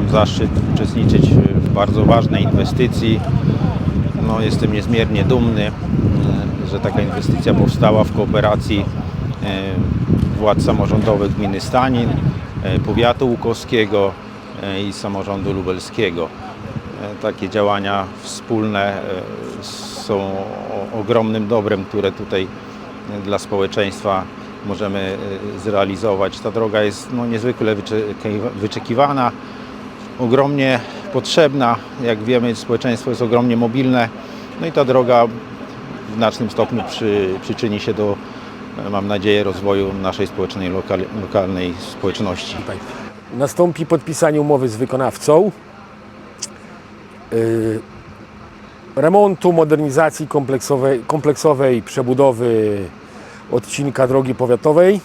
mam zaszczyt uczestniczyć w bardzo ważnej inwestycji. No, jestem niezmiernie dumny, e, że taka inwestycja powstała w kooperacji e, władz samorządowych gminy Stanin, e, powiatu łukowskiego i samorządu lubelskiego. Takie działania wspólne są ogromnym dobrem, które tutaj dla społeczeństwa możemy zrealizować. Ta droga jest no, niezwykle wyczeki- wyczekiwana, ogromnie potrzebna. Jak wiemy, społeczeństwo jest ogromnie mobilne. No i ta droga w znacznym stopniu przy, przyczyni się do, mam nadzieję, rozwoju naszej społecznej, lokal, lokalnej społeczności. Nastąpi podpisanie umowy z wykonawcą yy, remontu, modernizacji kompleksowej, kompleksowej przebudowy odcinka drogi powiatowej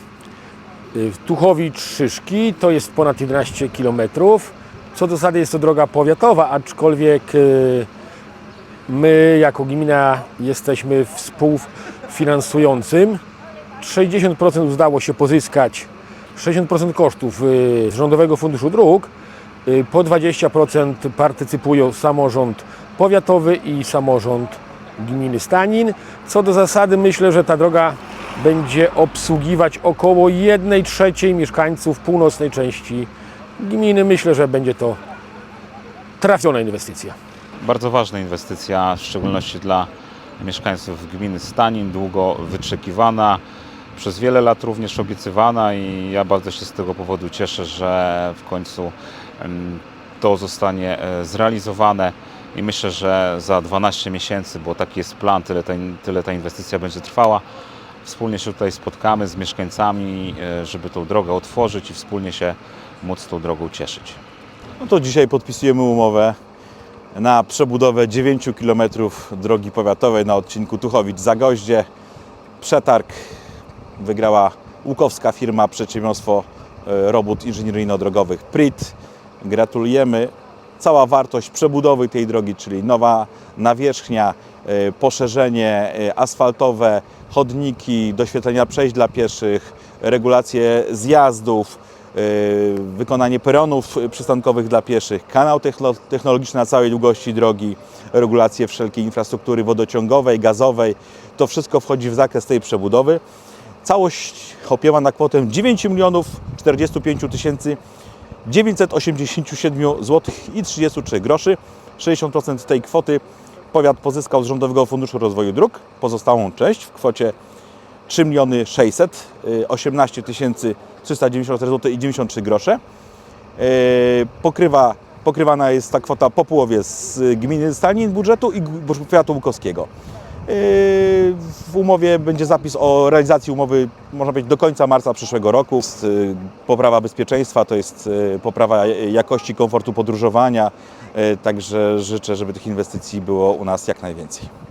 yy, Tuchowicz-Szyszki, to jest ponad 11 km. Co do zasady jest to droga powiatowa, aczkolwiek yy, my jako gmina jesteśmy współfinansującym. 60% udało się pozyskać 60% kosztów y, z Rządowego Funduszu Dróg, y, po 20% partycypują samorząd powiatowy i samorząd gminy Stanin. Co do zasady myślę, że ta droga będzie obsługiwać około 1 trzeciej mieszkańców północnej części gminy. Myślę, że będzie to trafiona inwestycja. Bardzo ważna inwestycja, w szczególności dla mieszkańców gminy Stanin, długo wyczekiwana, przez wiele lat również obiecywana i ja bardzo się z tego powodu cieszę, że w końcu to zostanie e, zrealizowane i myślę, że za 12 miesięcy, bo taki jest plan, tyle ta, tyle ta inwestycja będzie trwała, wspólnie się tutaj spotkamy z mieszkańcami, e, żeby tą drogę otworzyć i wspólnie się móc tą drogą cieszyć. No to dzisiaj podpisujemy umowę na przebudowę 9 km drogi powiatowej na odcinku Tuchowicz-Zagoździe. Przetarg wygrała łukowska firma przedsiębiorstwo e, robót inżynieryjno-drogowych PRIT. Gratulujemy. Cała wartość przebudowy tej drogi, czyli nowa nawierzchnia, e, poszerzenie e, asfaltowe, chodniki, doświetlenia przejść dla pieszych, regulacje zjazdów, e, wykonanie peronów przystankowych dla pieszych, kanał techno- technologiczny na całej długości drogi, regulacje wszelkiej infrastruktury wodociągowej, gazowej. To wszystko wchodzi w zakres tej przebudowy. Całość objęła na kwotę 9 milionów 45 tysięcy 987 zł i 33 groszy. 60% tej kwoty powiat pozyskał z Rządowego Funduszu Rozwoju Dróg. Pozostałą część w kwocie 3 miliony 618 tysięcy 394 zł i 93 grosze. Yy, Pokrywa, pokrywana jest ta kwota po połowie z gminy Stanin budżetu i powiatu łukowskiego. W umowie będzie zapis o realizacji umowy, można powiedzieć, do końca marca przyszłego roku. Jest, yy, Poprawa bezpieczeństwa, to jest yy, poprawa jakości, komfortu podróżowania. Yy, Także życzę, żeby tych inwestycji było u nas jak najwięcej.